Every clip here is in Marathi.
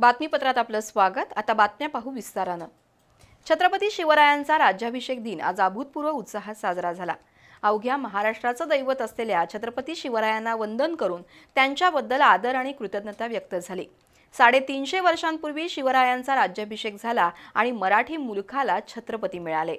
बातमीपत्रात आपलं स्वागत. आता बातम्या पाहू विस्तारानं. छत्रपती शिवरायांचा राज्याभिषेक दिन आज अभूतपूर्व उत्साहात साजरा झाला. अवघ्या महाराष्ट्राचं दैवत असलेल्या छत्रपती शिवरायांना वंदन करून त्यांच्याबद्दल आदर आणि कृतज्ञता व्यक्त झाली. साडेतीनशे वर्षांपूर्वी शिवरायांचा राज्याभिषेक झाला आणि मराठी मुलखाला छत्रपती मिळाले.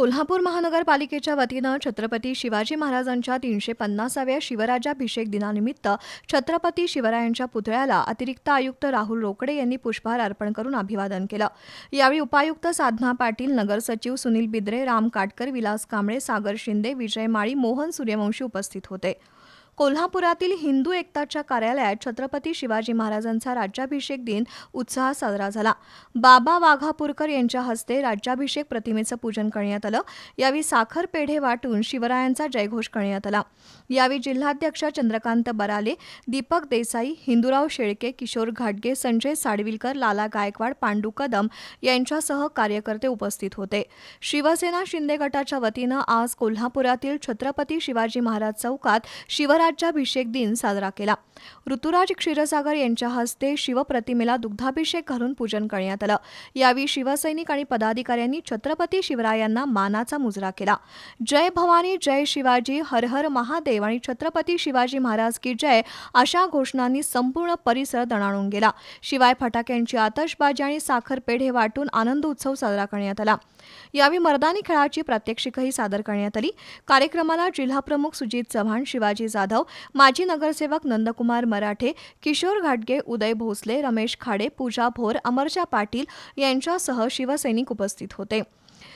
कोल्हापूर महानगरपालिकेच्या वतीनं छत्रपती शिवाजी महाराजांच्या तीनशे पन्नासाव्या शिवराज्याभिषेक दिनानिमित्त छत्रपती शिवरायांच्या पुतळ्याला अतिरिक्त आयुक्त राहुल रोकडे यांनी पुष्पहार अर्पण करून अभिवादन केलं. यावेळी उपायुक्त साधना पाटील नगरसचिव सुनील बिद्रे राम काटकर विलास कांबळे सागर शिंदे विजय माळी मोहन सूर्यवंशी उपस्थित होते. कोल्हापुरातील हिंदू एकताच्या कार्यालयात छत्रपती शिवाजी महाराजांचा राज्याभिषेक दिन उत्साहात साजरा झाला. बाबा वाघापूरकर यांच्या हस्ते राज्याभिषेक प्रतिमेचं पूजन करण्यात आलं. यावेळी साखर पेढे वाटून शिवरायांचा जयघोष करण्यात आला. यावेळी जिल्हाध्यक्ष चंद्रकांत बराले दीपक देसाई हिंदूराव शेळके किशोर घाटगे संजय साडविलकर लाला गायकवाड पांडू कदम यांच्यासह कार्यकर्ते उपस्थित होते. शिवसेना शिंदे गटाच्या वतीनं आज कोल्हापुरातील छत्रपती शिवाजी महाराज चौकात शिवराज्याभिषेक दिन साजरा केला. ऋतुराज क्षीरसागर यांच्या हस्ते शिवप्रतिमेला दुग्धाभिषेक घालून पूजन करण्यात आलं. यावेळी शिवसैनिक आणि पदाधिकाऱ्यांनी छत्रपती शिवरायांना मानाचा मुजरा केला. जय भवानी जय शिवाजी हर हर महादेव आणि छत्रपती शिवाजी महाराज की जय अशा घोषणांनी संपूर्ण परिसर दणाणून गेला. शिवाय फटाक्यांची आतषबाजी आणि साखर पेढे वाटून आनंद उत्सव साजरा करण्यात आला. यावेळी मर्दानी खेळाची प्रात्यक्षिकही सादर करण्यात आली. कार्यक्रमाला जिल्हाप्रमुख सुजित चव्हाण शिवाजी जाधव माजी नगरसेवक नंदकुमार मराठे किशोर घाटगे उदय भोसले रमेश खाडे पूजा भोर अमरजा पाटील यांच्यासह शिवसैनिक उपस्थित होते.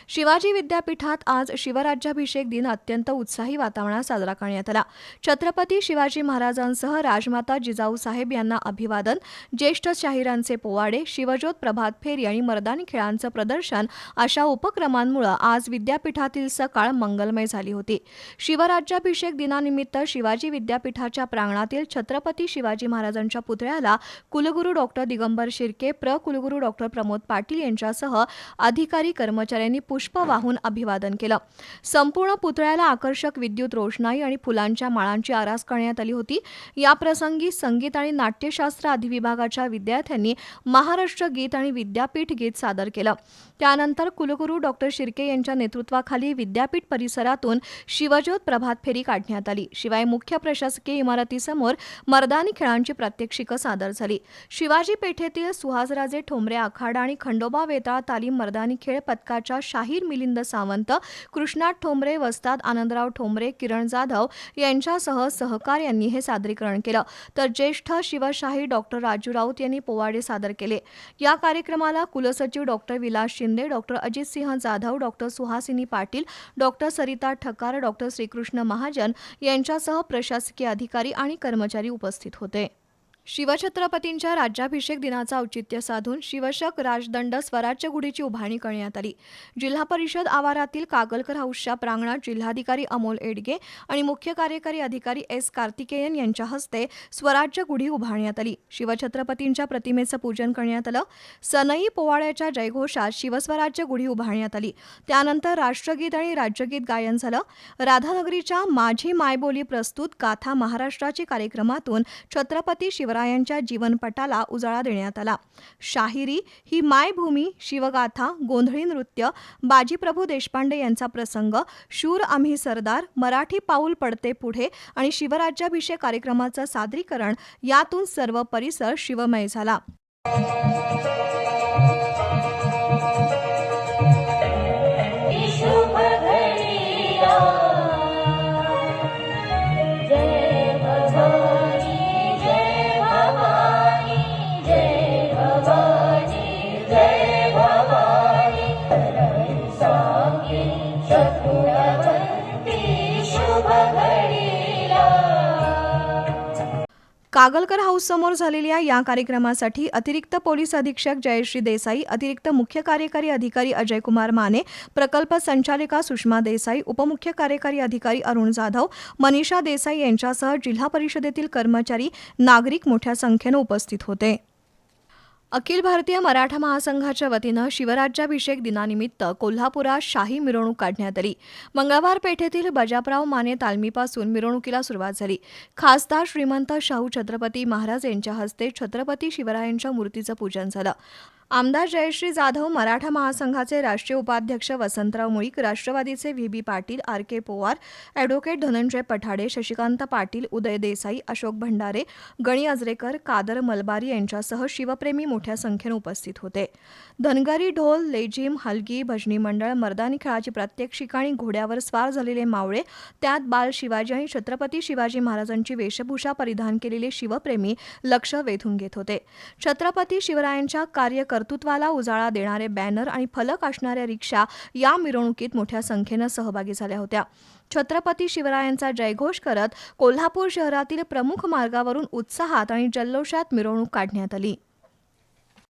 शिवाजी विद्यापीठात आज शिवराज्याभिषेक दिन अत्यंत उत्साही वातावरणात साजरा करण्यात आला. छत्रपती शिवाजी महाराजांसह राजमाता जिजाऊ साहेब यांना अभिवादन ज्येष्ठ शाहिरांचे पोवाडे शिवज्योत प्रभात फेरी आणि मर्दानी खेळांचं प्रदर्शन अशा उपक्रमांमुळे आज विद्यापीठातील सकाळ मंगलमय झाली होती. शिवराज्याभिषेक दिनानिमित्त शिवाजी विद्यापीठाच्या प्रांगणातील छत्रपती शिवाजी महाराजांच्या पुतळ्याला कुलगुरू डॉक्टर दिगंबर शिर्के प्र कुलगुरू डॉक्टर प्रमोद पाटील यांच्यासह अधिकारी कर्मचाऱ्यांनी पुष्प वाहून अभिवादन केलं. संपूर्ण पुतळ्याला आकर्षक विद्युत रोषणाई आणि फुलांच्या माळांची आरास करण्यात आली होती. याप्रसंगी संगीत आणि नाट्यशास्त्र अधिविभागाच्या विद्यार्थ्यांनी महाराष्ट्र गीत आणि विद्यापीठ गीत सादर केलं. त्यानंतर कुलगुरू डॉक्टर शिर्के यांच्या नेतृत्वाखाली विद्यापीठ परिसरातून शिवज्योत प्रभात फेरी काढण्यात आली. शिवाय मुख्य प्रशासकीय इमारतीसमोर मर्दानी खेळांची प्रात्यक्षिकं सादर झाली. शिवाजी पेठेतील सुहासराजे ठोंबरे आखाडा आणि खंडोबा वेताळ तालीम मर्दानी खेळ पथकाच्या शाहीर मिलिंद सावंत कृष्णात ठोंबरे वस्ताद आनंदराव ठोंबरे किरण जाधव यांच्यासह सहकार्यांनी हे सादरीकरण केलं. तर ज्येष्ठ शिवशाही डॉक्टर राजू राऊत यांनी पोवाडे सादर केले. या कार्यक्रमाला कुलसचिव doctor Vilas Shinde doctor Ajit Singh Jadhav doctor Suhasini Patil doctor Sarita Thakar doctor Shrikrishna Mahajan यांच्यासह प्रशासकीय अधिकारी आणि कर्मचारी उपस्थित होते. शिवछत्रपतींच्या राज्याभिषेक दिनाचा औचित्य साधून शिवशक राजदंड स्वराज्य गुढीची उभारणी करण्यात आली. जिल्हा परिषद आवारातील कागलकर हाऊसच्या प्रांगणात जिल्हाधिकारी अमोल एडगे आणि मुख्य कार्यकारी अधिकारी एस कार्तिकेयन यांच्या हस्ते स्वराज्य गुढी उभारण्यात आली. शिवछत्रपतींच्या प्रतिमेचं पूजन करण्यात आलं. सनई पोवाड्याच्या जयघोषात शिवस्वराज्य गुढी उभारण्यात आली. त्यानंतर राष्ट्रगीत आणि राज्यगीत गायन झालं. राधानगरीच्या माझी मायबोली प्रस्तुत गाथा महाराष्ट्राची कार्यक्रमातून छत्रपती शिव शिवरायांच्या जीवनपटाला उजाळा देण्यात आला. शाहिरी ही मायभूमी शिवगाथा गोंधळी नृत्य बाजीप्रभू देशपांडे यांचा प्रसंग शूर आम्ही सरदार मराठी पाऊल पडते पुढे आणि शिवराज्याभिषेक कार्यक्रमाचं सादरीकरण यातून सर्व परिसर शिवमय झाला. पागलकर हाऊस समोर झालेल्या या कार्यक्रमासाठी अतिरिक्त पोलीस अधीक्षक जयश्री देसाई अतिरिक्त मुख्य कार्यकारी अधिकारी अजय कुमार माने प्रकल्प संचालिका सुषमा देसाई उपमुख्य कार्यकारी अधिकारी अरुण जाधव मनीषा देसाई यांच्यासह जिल्हा परिषदेतील कर्मचारी नागरिक मोठ्या संख्येनं उपस्थित होते. अखिल भारतीय मराठा महासंघाच्या वतीनं शिवराज्याभिषेक दिनानिमित्त कोल्हापुरात शाही मिरवणूक काढण्यात आली. मंगळवार पेठेतील बजापराव माने तालमीपासून मिरवणुकीला सुरुवात झाली. खासदार श्रीमंत शाहू छत्रपती महाराज यांच्या हस्ते छत्रपती शिवरायांच्या मूर्तीचं पूजन झालं. आमदार जयश्री जाधव मराठा महासंघाचे राष्ट्रीय उपाध्यक्ष वसंतराव मुळीक राष्ट्रवादीचे V B Patil R K Powar advocate Dhananjay Pathade Shashikant Patil Uday Desai Ashok Bhandare Gani Ajrekar Kader Malabari यांच्यासह शिवप्रेमी मोठ्या संख्येने उपस्थित होते. धनगरी ढोल लेझिम हलगी भजनी मंडळ मर्दानी खेळाची प्रत्येक ठिकाणी घोड्यावर स्वार झालेले मावळे त्यात बाल शिवाजी आणि छत्रपती शिवाजी महाराजांची वेशभूषा परिधान केलेले शिवप्रेमी लक्ष वेधून घेत होते. छत्रपती शिवरायांच्या कर्तृत्वाला उजाळा देणारे बॅनर आणि फलक असणाऱ्या रिक्षा या मिरवणुकीत मोठ्या संख्येनं सहभागी झाल्या होत्या. छत्रपती शिवरायांचा जयघोष करत कोल्हापूर शहरातील प्रमुख मार्गावरून उत्साहात आणि जल्लोषात मिरवणूक काढण्यात आली.